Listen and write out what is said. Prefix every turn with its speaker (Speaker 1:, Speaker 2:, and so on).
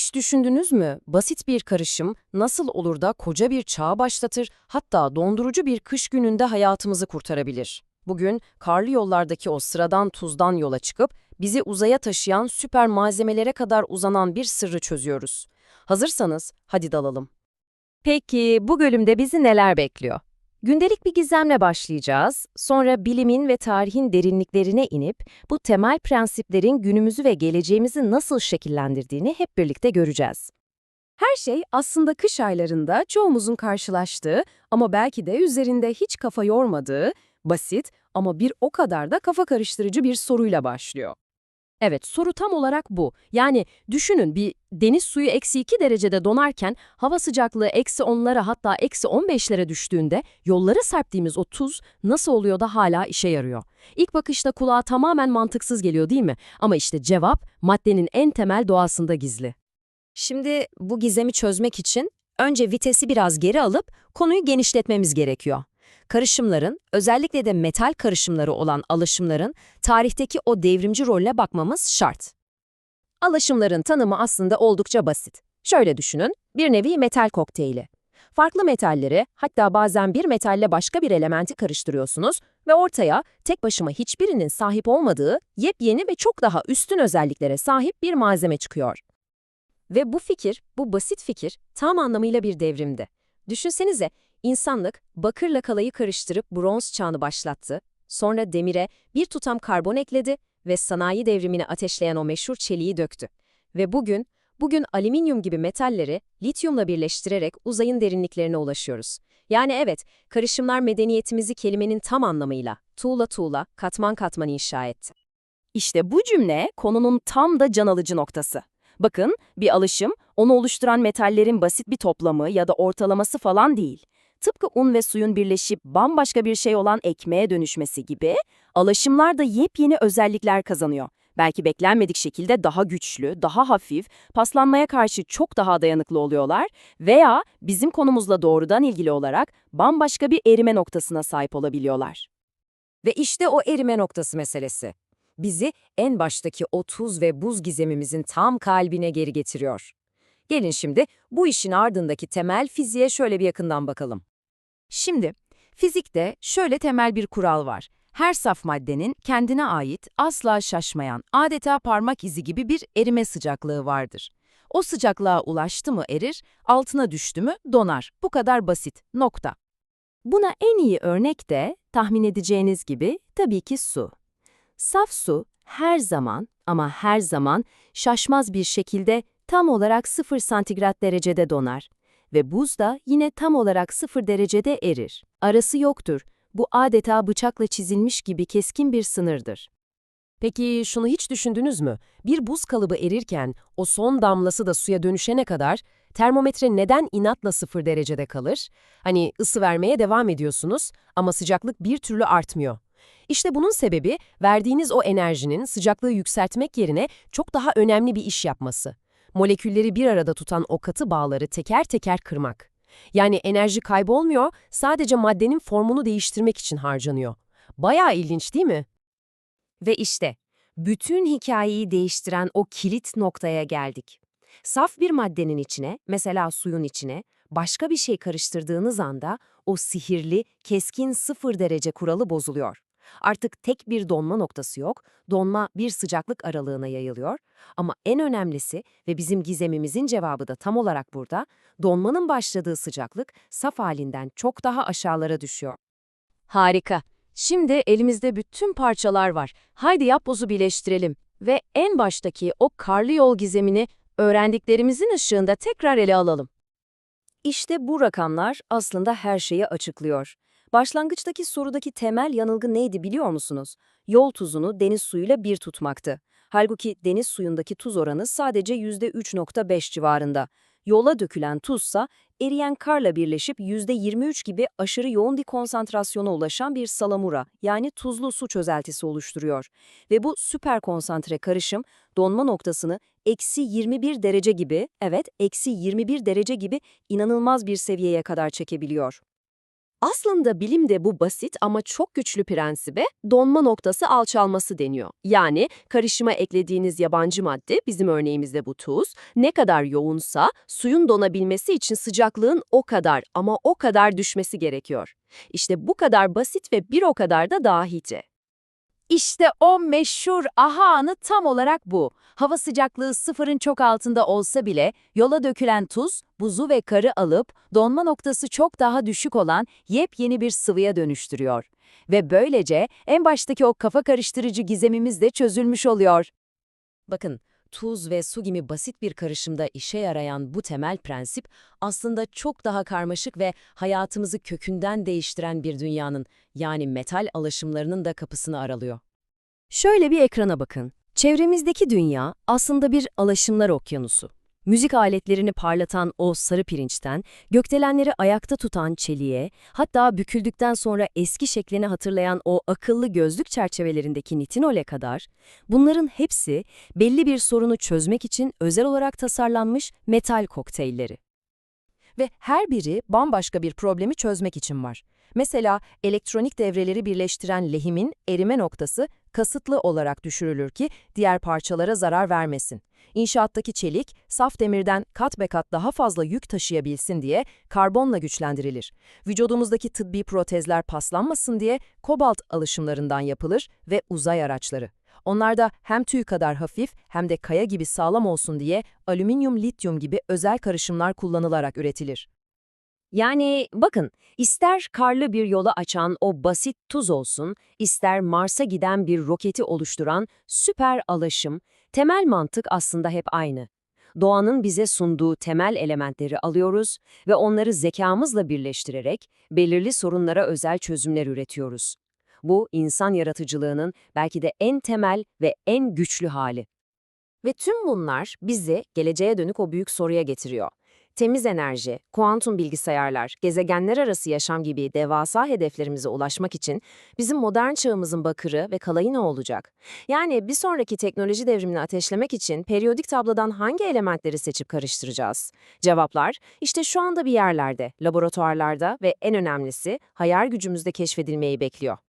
Speaker 1: Hiç düşündünüz mü? Basit bir karışım nasıl olur da koca bir çağı başlatır, hatta dondurucu bir kış gününde hayatımızı kurtarabilir. Bugün karlı yollardaki o sıradan tuzdan yola çıkıp bizi uzaya taşıyan süper malzemelere kadar uzanan bir sırrı çözüyoruz. Hazırsanız hadi dalalım. Peki bu bölümde bizi neler bekliyor? Gündelik bir gizemle başlayacağız, sonra bilimin ve tarihin derinliklerine inip bu temel prensiplerin günümüzü ve geleceğimizi nasıl şekillendirdiğini hep birlikte göreceğiz. Her şey aslında kış aylarında çoğumuzun karşılaştığı ama belki de üzerinde hiç kafa yormadığı, basit ama bir o kadar da kafa karıştırıcı bir soruyla başlıyor. Evet, soru tam olarak bu. Yani düşünün bir deniz suyu eksi 2 derecede donarken hava sıcaklığı eksi 10'lara hatta eksi 15'lere düştüğünde yolları serptiğimiz o tuz nasıl oluyor da hala işe yarıyor? İlk bakışta kulağa tamamen mantıksız geliyor değil mi? Ama işte cevap maddenin en temel doğasında gizli. Şimdi bu gizemi çözmek için önce vitesi biraz geri alıp konuyu genişletmemiz gerekiyor. Karışımların, özellikle de metal karışımları olan alaşımların tarihteki o devrimci rolüne bakmamız şart. Alaşımların tanımı aslında oldukça basit. Şöyle düşünün, bir nevi metal kokteyli. Farklı metalleri, hatta bazen bir metalle başka bir elementi karıştırıyorsunuz ve ortaya tek başıma hiçbirinin sahip olmadığı yepyeni ve çok daha üstün özelliklere sahip bir malzeme çıkıyor. Ve bu fikir, bu basit fikir tam anlamıyla bir devrimdi. Düşünsenize, insanlık bakırla kalayı karıştırıp bronz çağını başlattı, sonra demire bir tutam karbon ekledi ve sanayi devrimini ateşleyen o meşhur çeliği döktü. Ve bugün, bugün alüminyum gibi metalleri lityumla birleştirerek uzayın derinliklerine ulaşıyoruz. Yani evet, karışımlar medeniyetimizi kelimenin tam anlamıyla, tuğla tuğla, katman katman inşa etti. İşte bu cümle konunun tam da can alıcı noktası. Bakın, bir alışım, onu oluşturan metallerin basit bir toplamı ya da ortalaması falan değil. Tıpkı un ve suyun birleşip bambaşka bir şey olan ekmeğe dönüşmesi gibi, alaşımlar da yepyeni özellikler kazanıyor. Belki beklenmedik şekilde daha güçlü, daha hafif, paslanmaya karşı çok daha dayanıklı oluyorlar veya bizim konumuzla doğrudan ilgili olarak bambaşka bir erime noktasına sahip olabiliyorlar. Ve işte o erime noktası meselesi. Bizi en baştaki o tuz ve buz gizemimizin tam kalbine geri getiriyor. Gelin şimdi bu işin ardındaki temel fiziğe şöyle bir yakından bakalım. Şimdi, fizikte şöyle temel bir kural var. Her saf maddenin kendine ait, asla şaşmayan, adeta parmak izi gibi bir erime sıcaklığı vardır. O sıcaklığa ulaştı mı erir, altına düştü mü donar. Bu kadar basit. Nokta. Buna en iyi örnek de, tahmin edeceğiniz gibi, tabii ki su. Saf su her zaman ama her zaman şaşmaz bir şekilde tam olarak 0 santigrat derecede donar ve buz da yine tam olarak 0 derecede erir. Arası yoktur. Bu adeta bıçakla çizilmiş gibi keskin bir sınırdır. Peki şunu hiç düşündünüz mü? Bir buz kalıbı erirken o son damlası da suya dönüşene kadar termometre neden inatla 0 derecede kalır? Hani ısı vermeye devam ediyorsunuz ama sıcaklık bir türlü artmıyor. İşte bunun sebebi verdiğiniz o enerjinin sıcaklığı yükseltmek yerine çok daha önemli bir iş yapması. Molekülleri bir arada tutan o katı bağları teker teker kırmak. Yani enerji kaybolmuyor, sadece maddenin formunu değiştirmek için harcanıyor. Bayağı ilginç değil mi? Ve işte, bütün hikayeyi değiştiren o kilit noktaya geldik. Saf bir maddenin içine, mesela suyun içine, başka bir şey karıştırdığınız anda o sihirli, keskin sıfır derece kuralı bozuluyor. Artık tek bir donma noktası yok, donma bir sıcaklık aralığına yayılıyor. Ama en önemlisi ve bizim gizemimizin cevabı da tam olarak burada, donmanın başladığı sıcaklık saf halinden çok daha aşağılara düşüyor. Harika. Şimdi elimizde bütün parçalar var. Haydi yapbozu birleştirelim ve en baştaki o karlı yol gizemini öğrendiklerimizin ışığında tekrar ele alalım. İşte bu rakamlar aslında her şeyi açıklıyor. Başlangıçtaki sorudaki temel yanılgı neydi biliyor musunuz? Yol tuzunu deniz suyuyla bir tutmaktı. Halbuki deniz suyundaki tuz oranı sadece %3.5 civarında. Yola dökülen tuzsa eriyen karla birleşip %23 gibi aşırı yoğun bir konsantrasyona ulaşan bir salamura yani tuzlu su çözeltisi oluşturuyor. Ve bu süper konsantre karışım donma noktasını eksi 21 derece gibi, evet eksi 21 derece gibi inanılmaz bir seviyeye kadar çekebiliyor.
Speaker 2: Aslında bilimde bu basit ama çok güçlü prensibe donma noktası alçalması deniyor. Yani karışıma eklediğiniz yabancı madde, bizim örneğimizde bu tuz, ne kadar yoğunsa suyun donabilmesi için sıcaklığın o kadar ama o kadar düşmesi gerekiyor. İşte bu kadar basit ve bir o kadar da dahice.
Speaker 3: İşte o meşhur aha anı tam olarak bu. Hava sıcaklığı sıfırın çok altında olsa bile yola dökülen tuz, buzu ve karı alıp donma noktası çok daha düşük olan yepyeni bir sıvıya dönüştürüyor. Ve böylece en baştaki o kafa karıştırıcı gizemimiz de çözülmüş oluyor.
Speaker 1: Bakın, tuz ve su gibi basit bir karışımda işe yarayan bu temel prensip aslında çok daha karmaşık ve hayatımızı kökünden değiştiren bir dünyanın yani metal alaşımlarının da kapısını aralıyor.
Speaker 2: Şöyle bir ekrana bakın. Çevremizdeki dünya aslında bir alaşımlar okyanusu. Müzik aletlerini parlatan o sarı pirinçten, gökdelenleri ayakta tutan çeliğe, hatta büküldükten sonra eski şeklini hatırlayan o akıllı gözlük çerçevelerindeki nitinole kadar, bunların hepsi belli bir sorunu çözmek için özel olarak tasarlanmış metal kokteylleri.
Speaker 1: Ve her biri bambaşka bir problemi çözmek için var. Mesela elektronik devreleri birleştiren lehimin erime noktası kasıtlı olarak düşürülür ki diğer parçalara zarar vermesin. İnşaattaki çelik, saf demirden kat be kat daha fazla yük taşıyabilsin diye karbonla güçlendirilir. Vücudumuzdaki tıbbi protezler paslanmasın diye kobalt alışımlarından yapılır ve uzay araçları. Onlarda hem tüy kadar hafif hem de kaya gibi sağlam olsun diye alüminyum lityum gibi özel karışımlar kullanılarak üretilir.
Speaker 2: Yani bakın, ister karlı bir yola açan o basit tuz olsun, ister Mars'a giden bir roketi oluşturan süper alaşım, temel mantık aslında hep aynı. Doğanın bize sunduğu temel elementleri alıyoruz ve onları zekamızla birleştirerek belirli sorunlara özel çözümler üretiyoruz. Bu, insan yaratıcılığının belki de en temel ve en güçlü hali. Ve tüm bunlar bizi geleceğe dönük o büyük soruya getiriyor. Temiz enerji, kuantum bilgisayarlar, gezegenler arası yaşam gibi devasa hedeflerimize ulaşmak için bizim modern çağımızın bakırı ve kalayı ne olacak? Yani bir sonraki teknoloji devrimini ateşlemek için periyodik tablodan hangi elementleri seçip karıştıracağız? Cevaplar işte şu anda bir yerlerde, laboratuvarlarda ve en önemlisi hayal gücümüzde keşfedilmeyi bekliyor.